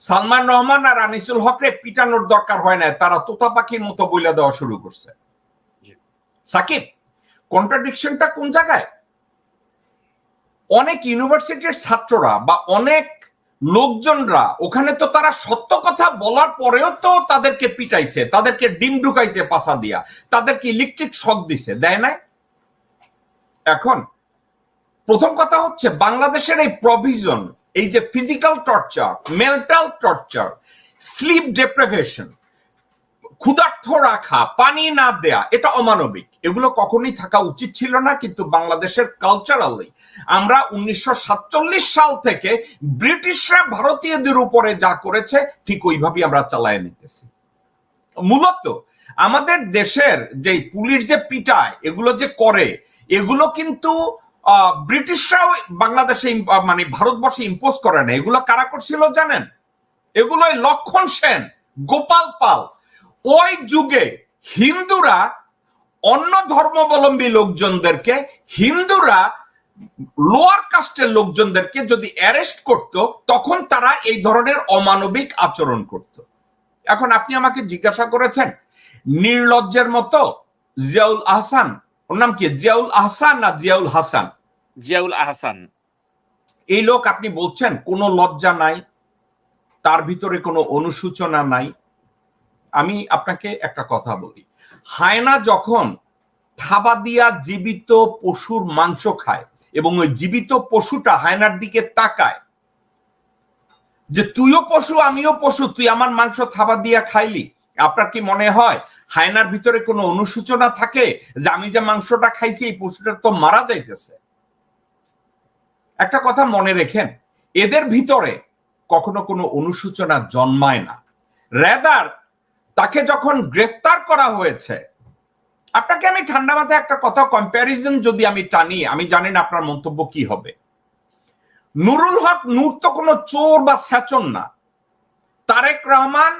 সালমান রহমান আর আনিসুল হকরে পিটানোর দরকার হয় না তারা তোতা পাখির মতো বইলা দেওয়া শুরু করছে। সাকিব কন্ট্রাডিকশনটা কোন জায়গায়? অনেক ইউনিভার্সিটির ছাত্ররা বা অনেক লোকজনরা ওখানে তো তারা সত্য কথা বলার পরেও তো তাদেরকে পিটাইছে তাদেরকে ডিম ঢুকাইছে পাশা দিয়া তাদেরকে ইলেকট্রিক শক দিছে দেয় নাই? এখন প্রথম কথা হচ্ছে বাংলাদেশের এই প্রভিজন এই যে physical torture mental torture sleep deprivation ক্ষুধার্থ রাখা, পানি না দেয়া, এটা অমানবিক। এগুলো কখনোই থাকা উচিত ছিল না, কিন্তু বাংলাদেশের কালচারালি আমরা উনিশশো সাতচল্লিশ সাল থেকে ব্রিটিশরা ভারতীয়দের উপরে যা করেছে, ঠিক ওইভাবেই আমরা চালায় নিতেছি। মূলত আমাদের দেশের যে পুলিশ যে পিটায়, এগুলো যে করে, এগুলো কিন্তু ব্রিটিশরাও বাংলাদেশে মানে ভারতবর্ষে ইম্পোজ করে না এগুলো কারা করছিল জানেন? এগুলো ওই লক্ষণ সেন, গোপাল পাল। ওই যুগে হিন্দুরা অন্য ধর্মাবলম্বী লোকজনদেরকে, হিন্দুরা লোয়ার কাস্টের লোকজনদেরকে যদি অ্যারেস্ট করত, তখন তারা এই ধরনের অমানবিক আচরণ করত। এখন আপনি আমাকে জিজ্ঞাসা করেছেন, নির্লজ্জের মতো জিয়াউল আহসান, ওর নাম কি? জিয়াউল আহসান না জিয়াউল হাসান? জিয়াউল আহসান। এই লোক আপনি বলছেন, কোনো লজ্জা নাই, তার ভিতরে কোনো অনুসূচনা নাই। আমি আপনাকে একটা কথা বলি। হায়না যখন থাবা দিয়া জীবিত পশুর মাংস খায় এবং ওই জীবিত পশুটা হায়নার দিকে তাকায় যে, তুইও পশু, আমিও পশু, তুই আমার মাংস থাবা দিয়া খাইলি? আপনার কি মনে হয় হায়নার ভিতরে কোনো অনুসূচনা থাকে যে, আমি যে মাংসটা খাইছি, এই পশুটা তো মারা যাইতেছে? একটা কথা মনে রেখেন এদের ভিতরে কখনো কোনো অনুসূচনা জন্মায় না। রেদার তাকে যখন গ্রেফতার করা হয়েছে আপনাকে আমি ঠান্ডা মাথায় একটা কথা কম্প্যারিজন যদি আমি টানি আমি জানি না আপনার মন্তব্য কি হবে। নুরুল হক নূর তো কোনো চোর বা স্যাচন না। তারেক রহমান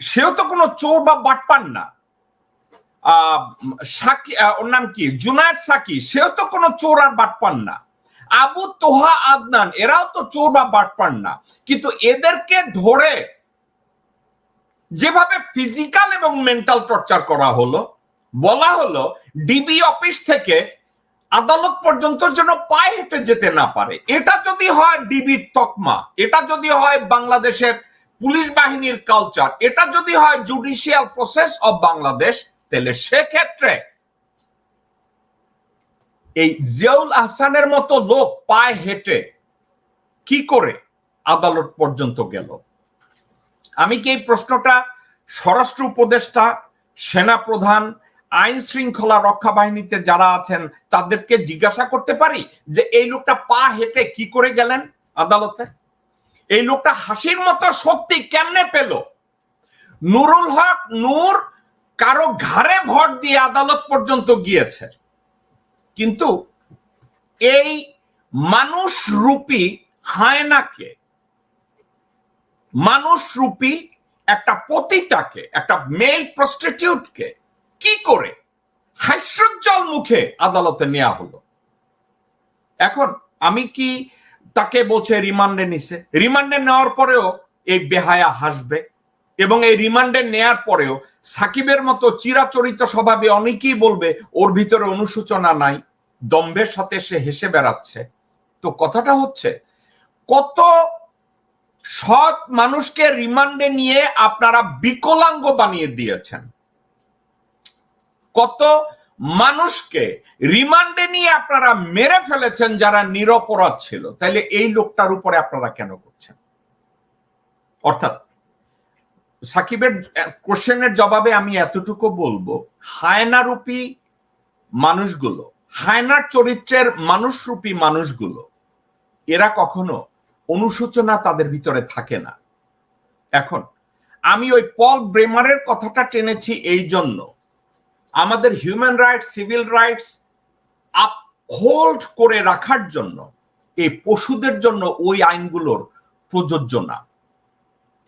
সেও তো কোনো চোর বা বাটপান না। আহ, সাকি ওর নাম কি? জুনায়দ সাকি সেও তো কোনো চোর আর বাটপান না। আবু তোহা আদনান, এরাও তো চোর বা বাটপান না। কিন্তু এদেরকে ধরে যেভাবে ফিজিক্যাল এবং মেন্টাল টর্চার করা হলো, বলা হলো ডিবি অফিস থেকে আদালত পর্যন্ত যেন পায়ে হেঁটে যেতে না পারে। এটা যদি হয় ডিবির তকমা, এটা যদি হয় বাংলাদেশের পুলিশ বাহিনীর কালচার এটা যদি হয় জুডিশিয়াল প্রসেস অফ বাংলাদেশ তাহলে সেক্ষেত্রে এই জিয়াউল আহসানের মতো লোক পায়ে হেঁটে কি করে আদালত পর্যন্ত গেল? আমি কি এই প্রশ্নটা স্বরাষ্ট্র উপদেষ্টা, সেনা প্রধান, আইন শৃঙ্খলা রক্ষা বাহিনীতে যারা আছেন, তাদেরকে জিজ্ঞাসা করতে পারি যে এই লোকটা পা হেঁটে কি করে গেলেন আদালতে? এই লোকটা হাসির মতো শক্তি কেমনে পেল? নুরুল হক নূর কারও ঘাড়ে ভর দিয়ে আদালত পর্যন্ত গিয়েছে। কিন্তু এই মানুষ রূপী হায়নাকে মানুষ রূপী একটা পতিতাকে, একটা মেল প্রস্টিটিউটকে কি করে? হাস্যোজ্জ্বল মুখে আদালতে নেওয়া হলো। এখন আমি কি তাকে বলছে, রিমান্ডে নিছে? রিমান্ডে নেওয়ার পরেও এই বেহায়া হাসবে। এবং এই রিমান্ডে নেয়ার পরেও সাকিবের মতো চিরাচরিত স্বভাবে অনেকেই বলবে, ওর ভিতরে অনুশোচনা নাই, দম্ভের সাথে সে হেসে বেড়াচ্ছে। তো কথাটা হচ্ছে, কত সৎ মানুষকে রিমান্ডে নিয়ে আপনারা বিকলাঙ্গ বানিয়ে দিয়েছেন। কত মানুষকে রিমান্ডে নিয়ে আপনারা মেরে ফেলেছেন যারা নিরপরাধ ছিল। তাইলে এই লোকটার উপরে আপনারা কেন করছেন? অর্থাৎ সাকিবের কোশ্চেনের জবাবে আমি এতটুকু বলব, হায়নারূপী মানুষগুলো, হায়নার চরিত্রের মানুষরূপী মানুষগুলো, এরা কখনো অনুশোচনা তাদের ভিতরে থাকে না। এখন, আমি ওই পল ব্রেমারের কথাটা টেনেছি এই জন্য। আমাদের human rights, civil rights uphold করে রাখার জন্য, এই পশুদের জন্য ওই আইনগুলোর প্রযোজ্য না।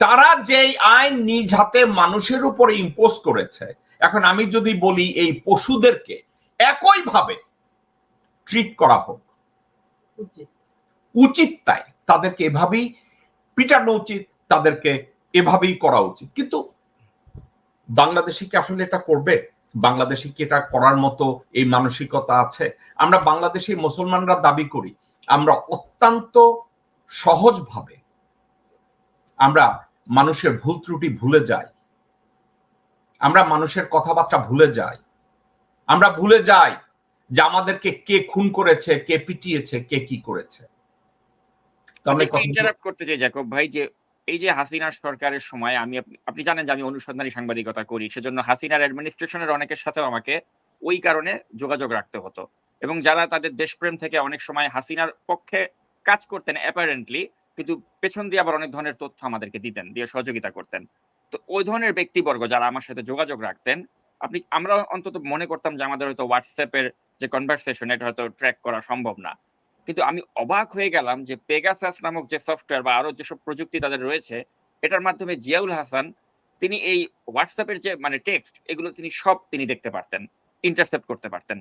তারা যেই আইন নিজ হাতে মানুষের উপরে ইম্পোজ করেছে এখন আমি যদি বলি এই পশুদেরকে একইভাবে ট্রিট করা হোক উচিত তাই তাদেরকে এভাবেই পিটানো উচিত তাদেরকে এভাবেই করা উচিত। কিন্তু বাংলাদেশি কি আসলে এটা করবে? বাংলাদেশি কি এটা করার মতো এই মানসিকতা আছে? আমরা বাংলাদেশি মুসলমানরা দাবি করি আমরা অত্যন্ত সহজভাবে আমরা মানুষের ভুল ত্রুটি ভুলে যাই। আমরা মানুষের কথাবার্তা ভুলে যাই। আমরা ভুলে যাই যে আমাদেরকে কে খুন করেছে কে পিটিয়েছে কে কি করেছে। ইন্টারাপ্ট করতে চাই জ্যাকব ভাই যে এই যে হাসিনার সরকারের সময় আমি আপনি জানেন যে আমি অনুসন্ধানী সাংবাদিকতা করি সেজন্য হাসিনার অ্যাডমিনিস্ট্রেশনের অনেকের সাথে আমাকে ওই কারণে যোগাযোগ রাখতে হতো। এবং যারা তাদের দেশপ্রেম থেকে অনেক সময় হাসিনার পক্ষে কাজ করতেন অ্যাপারেন্টলি কিন্তু পেছন দিয়ে আবার অনেক ধরনের তথ্য আমাদেরকে দিতেন, দিয়ে সহযোগিতা করতেন। তো ওই ধরনের ব্যক্তিবর্গ যারা আমার সাথে যোগাযোগ রাখতেন, আপনি আমরা অন্তত মনে করতাম যে আমাদের হয়তো হোয়াটসঅ্যাপের যে কনভারসেশন এটা হয়তো ট্র্যাক করা সম্ভব না। কিন্তু আমি অবাক হয়ে গেলাম যে পেগাসাস নামক যে সফটওয়্যার বা আরও যেসব প্রযুক্তি তাদের রয়েছে, এটার মাধ্যমে জিয়াউল হাসান, তিনি এই হোয়াটসঅ্যাপের যে মানে টেক্সট এগুলো তিনি সব তিনি দেখতে পারতেন ইন্টারসেপ্ট করতে পারতেন।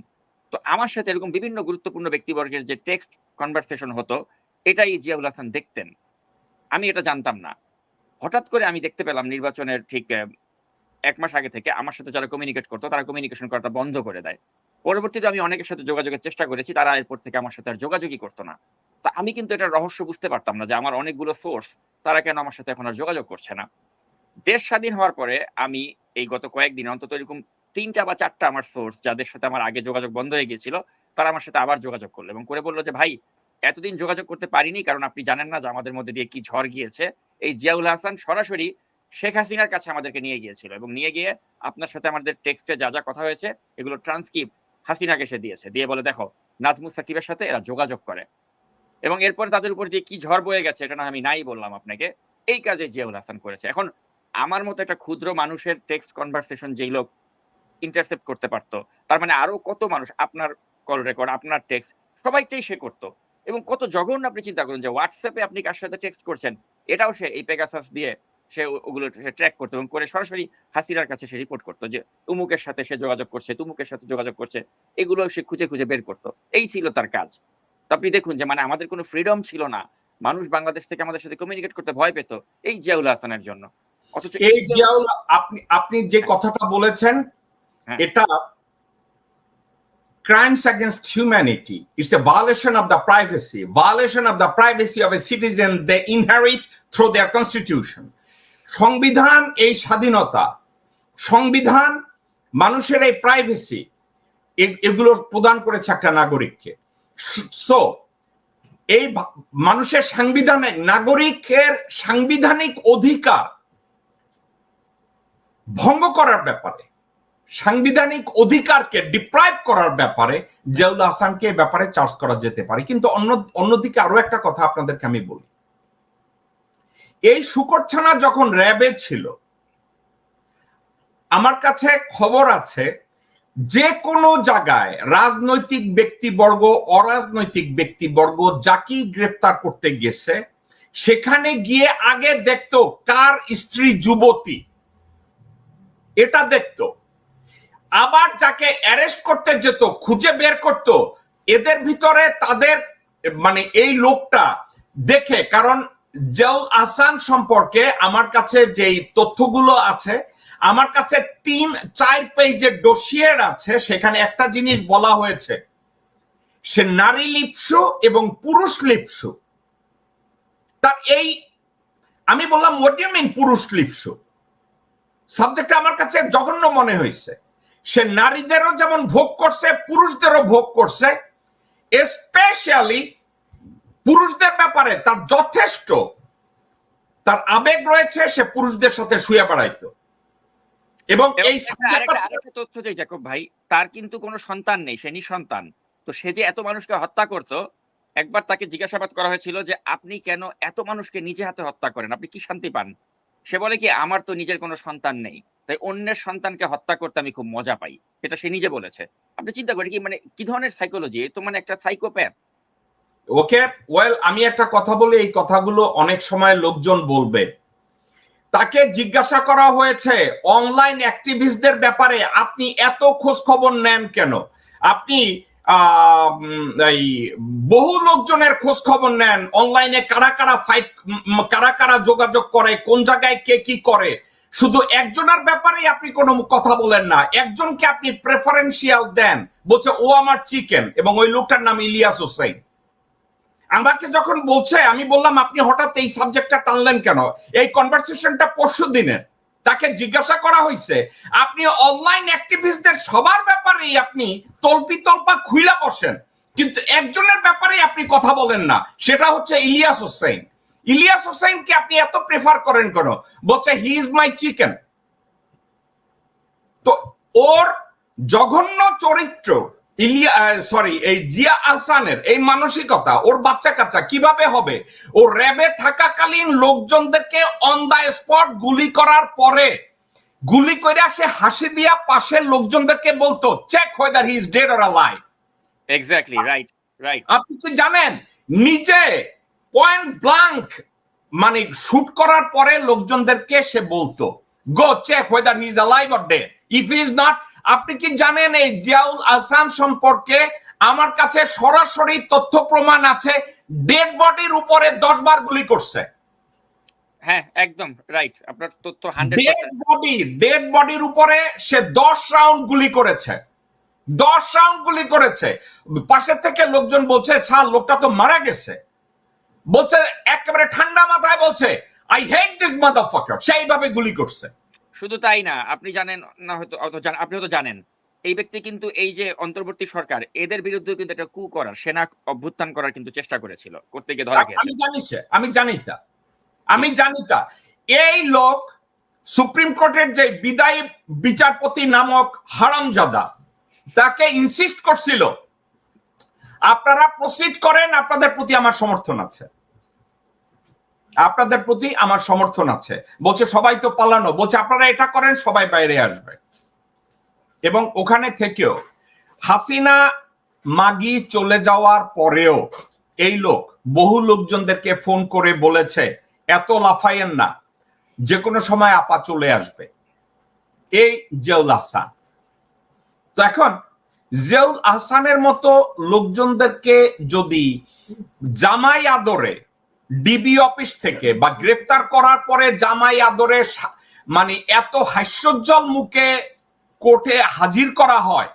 তো আমার সাথে এরকম বিভিন্ন গুরুত্বপূর্ণ ব্যক্তিবর্গের যে টেক্সট কনভারসেশন হতো এটাই জিয়াউল হাসান দেখতেন। আমি এটা জানতাম না। হঠাৎ করে আমি দেখতে পেলাম নির্বাচনের ঠিক এক মাস আগে থেকে আমার সাথে যারা কমিউনিকেট করতো, তারা কমিউনিকেশন করাটা বন্ধ করে দেয়। পরবর্তীতে আমি অনেকের সাথে যোগাযোগের চেষ্টা করেছি, তারা এরপর থেকে আমার সাথে আর যোগাযোগই করতো না। তা আমি কিন্তু এটা রহস্য বুঝতে পারতাম না যে আমার অনেকগুলো সোর্স তারা কেন আমার সাথে এখন আর যোগাযোগ করছে না। দেশ স্বাধীন হওয়ার পরে আমি এই গত কয়েকদিন অন্তত এরকম তিনটা বা চারটা আমার সোর্স যাদের সাথে আমার আগে যোগাযোগ বন্ধ হয়ে গিয়েছিল, তারা আমার সাথে আবার যোগাযোগ করল এবং করে বলল যে, ভাই এতদিন যোগাযোগ করতে পারিনি, কারণ আপনি জানেন না যে আমাদের মধ্যে দিয়ে কি ঝড় গিয়েছে। এই জিয়াউল হাসান সরাসরি শেখ হাসিনার কাছে আমাদেরকে নিয়ে গিয়েছিল এবং নিয়ে গিয়ে আপনার সাথে আমাদের টেক্সটে যা যা কথা হয়েছে, এগুলো ট্রান্সক্রিপ্ট হাসিনাকে সে দিয়েছে। দিয়ে বলে, দেখো নাজমুস সাকিবের সাথে এরা যোগাযোগ করে এবং এরপরে তাদের উপর দিয়ে কি ঝড় বয়ে গেছে এটা না আমি নাই বললাম আপনাকে, এই কাজে জিয়াউল হাসান করেছে। এখন আমার মতো একটা ক্ষুদ্র মানুষের টেক্সট কনভারসেশন যেই লোক ইন্টারসেপ্ট করতে পারতো, তার মানে আরও কত মানুষ আপনার কল রেকর্ড আপনার টেক্সট সবাইটাই সে করতো। এবং কত জঘন্য আপনি চিন্তা করুন যে হোয়াটসঅ্যাপে আপনি কার সাথে টেক্সট করছেন এটাও সে এই পেগাসাস দিয়ে সে ওগুলো ট্র্যাক করতো এবং করে সরাসরি হাসিনার কাছে সে রিপোর্ট করতো যে উমুকের সাথে সে যোগাযোগ করছে তুমুকের সাথে যোগাযোগ করছে এগুলো সে খুঁজে খুঁজে বের করতো। এই ছিল তার কাজ। তো আপনি দেখুন যে মানে আমাদের কোনো ফ্রিডম ছিল না। মানুষ বাংলাদেশ থেকে আমাদের সাথে কমিউনিকেট করতে ভয় পেত এই জিয়াউল হাসানের জন্য। অথচ এই জিয়াউল আপনি আপনি যে কথাটা বলেছেন হ্যাঁ। এটা crimes against humanity it's a violation of the privacy violation of the privacy of a citizen they inherit through their constitution সংবিধান এই স্বাধীনতা সংবিধান মানুষের এই প্রাইভেসি এগুলো প্রদান করেছে একটা নাগরিককে সো এই মানুষের সাংবিধানিক নাগরিকের সাংবিধানিক অধিকার ভঙ্গ করার ব্যাপারে সাংবিধানিক অধিকারকে ডিপ্রাইভ করার ব্যাপারে জিয়াউল হাসানকে এ ব্যাপারে চার্জ করা যেতে পারে। কিন্তু অন্য, অন্যদিকে আরও একটা কথা আপনাদেরকে আমি বলি। এই শুকরছানা যখন র্যাবে ছিল, আমার কাছে খবর আছে, যে কোনো জায়গায় রাজনৈতিক ব্যক্তিবর্গ, অরাজনৈতিক ব্যক্তিবর্গ যাকেই গ্রেফতার করতে গেছে, সেখানে গিয়ে আগে দেখতো কার স্ত্রী যুবতী। এটা দেখতো। আবার যাকে অ্যারেস্ট করতে যেত, খুঁজে বের করত, এদের ভিতরে তাদের মানে এই লোকটা দেখে, কারণ জেল আসান সম্পর্কে আমার কাছে যেই তথ্যগুলো আছে, আমার কাছে তিন, চার পেজের ডোসিয়ের আছে, সেখানে একটা জিনিস বলা হয়েছে। সে নারী লিপসু এবং পুরুষ লিপসু। তার এই, আমি বললাম হোয়াট ইউ মিন পুরুষ লিপসু? সাবজেক্টটা আমার কাছে জঘন্য মনে হয়েছে সে নারীদেরও যেমন ভোগ করছে পুরুষদেরও ভোগ করছে স্পেশালি পুরুষদের ব্যাপারে তার যথেষ্ট তার আবেগ রয়েছে সে পুরুষদের সাথে শুয়ে বেড়াইতো। এবং এই তথ্য যে জ্যাকব ভাই তার কিন্তু কোনো সন্তান নেই সে নিঃসন্তান। তো সে যে এত মানুষকে হত্যা করতো একবার তাকে জিজ্ঞাসাবাদ করা হয়েছিল যে আপনি কেন এত মানুষকে নিজে হাতে হত্যা করেন? আপনি কি শান্তি পান? সে বলে কি আমার তো নিজের কোনো সন্তান নেই। তাই অন্যের সন্তানকে হত্যা করতে আমি খুব মজা পাই। এটা সে নিজে বলেছে। আপনি চিন্তা করেন কি মানে কি ধরনের সাইকোলজি তো মানে একটা সাইকোপ্যাথ ওকে ওয়েল আমি একটা কথা বলি, এই কথাগুলো অনেক সময় লোকজন বলবে। তাকে জিজ্ঞাসা করা হয়েছে অনলাইন অ্যাক্টিভিস্টদের ব্যাপারে আপনি এত খোঁজ খবর নেন কেন? আপনি এই বহু লোকজনের খোঁজ খবর নেন। অনলাইনে কারা কারা ফাইট কারা কারা যোগাযোগ করে? কোন জায়গায় কে কি করে? শুধু একজনের ব্যাপারেই আপনি কোনো কথা বলেন না। একজনকে আপনি প্রেফারেন্সিয়াল দেন। বলছে, ও আমার চিকেন এবং ওই লোকটার নাম ইলিয়াস হোসেন। আমাকে যখন বলছে, আমি বললাম, আপনি হঠাৎ এই সাবজেক্টটা টানলেন কেন? এই কনভারসেশনটা পরশু দিনের। তাকে জিজ্ঞাসা করা হয়েছে, আপনি অনলাইন অ্যাক্টিভিস্টদের সবার ব্যাপারেই আপনি তল্পি তল্পা খুইলা বসেন। কিন্তু একজনের ব্যাপারেই আপনি কথা বলেন না। সেটা হচ্ছে ইলিয়াস হোসেন। ইলিয়াস হোসেনকে আপনি এত প্রেফার করেন কেন? বলছে হি ইজ মাই চিকেন তো ওর জঘন্য চরিত্র ইলিয়া সরি এই জিয়া আহসানের এই মানসিকতা ওর বাচ্চা কাচ্চা কীভাবে হবে? ও র্যাবে থাকাকালীন লোকজনদেরকে অন দা স্পট গুলি করার পরে গুলি করে সে হাসি দিয়া পাশের লোকজনদেরকে বলতো check whether he is dead or live exactly right right আপনি কি জানেন? নিজে পয়েন্ট ব্লাঙ্ক মানে শুট করার পরে লোকজনদেরকে সে বলতো go check whether he is alive or dead if is not আপনি কি জানেন এই জিয়াউল আহসান সম্পর্কে আমার কাছে সরাসরি তথ্য প্রমাণ আছে ডেড বডির উপরে দশ বার গুলি করছে? হ্যাঁ একদম রাইট আপনার তথ্য ডেড বডি ডেড বডির উপরে সে দশ রাউন্ড গুলি করেছে। দশ রাউন্ড গুলি করেছে। পাশের থেকে লোকজন বলছে স্যার লোকটা তো মারা গেছে। বলছে একেবারে ঠান্ডা মাথায় বলছে I hate this mother fucker সেইভাবে গুলি করছে। শুধু তাই না আপনি জানেন না হয়তো আপনি হয়তো জানেন এই ব্যক্তি কিন্তু এই যে অন্তর্বর্তী সরকার এদের বিরুদ্ধে কিন্তু একটা কু করার সেনা অভ্যুত্থান করার কিন্তু চেষ্টা করেছিল করতে গিয়ে ধরা গেছে আমি জানি আমি জানি তা আমি জানি তা। এই লোক সুপ্রিম কোর্টের যে বিদায়ী বিচারপতি নামক হারামজাদা তাকে ইনসিস্ট করছিল আপনারা প্রসিড করেন আপনাদের প্রতি আমার সমর্থন আছে। আপনাদের প্রতি আমার সমর্থন আছে। বলছে, সবাই তো পালানো। বলছে, আপনারা এটা করেন, সবাই বাইরে আসবে। এবং ওখানে থেকেও হাসিনা মাগি চলে যাওয়ার পরেও এই লোক বহু লোকজনদেরকে ফোন করে বলেছে, এত লাফাইয়েন না যে কোনো সময় আপা চলে আসবে। এই জেউল আহসান। তো এখন জেউল আহসানের মতো লোকজনদেরকে যদি জামাই আদরে ডিবি অফিস থেকে বা গ্রেফতার করার পরে জামাই আদরে মানে এত হাস্যজ্জ্বল মুখে কোর্টে হাজির করা হয়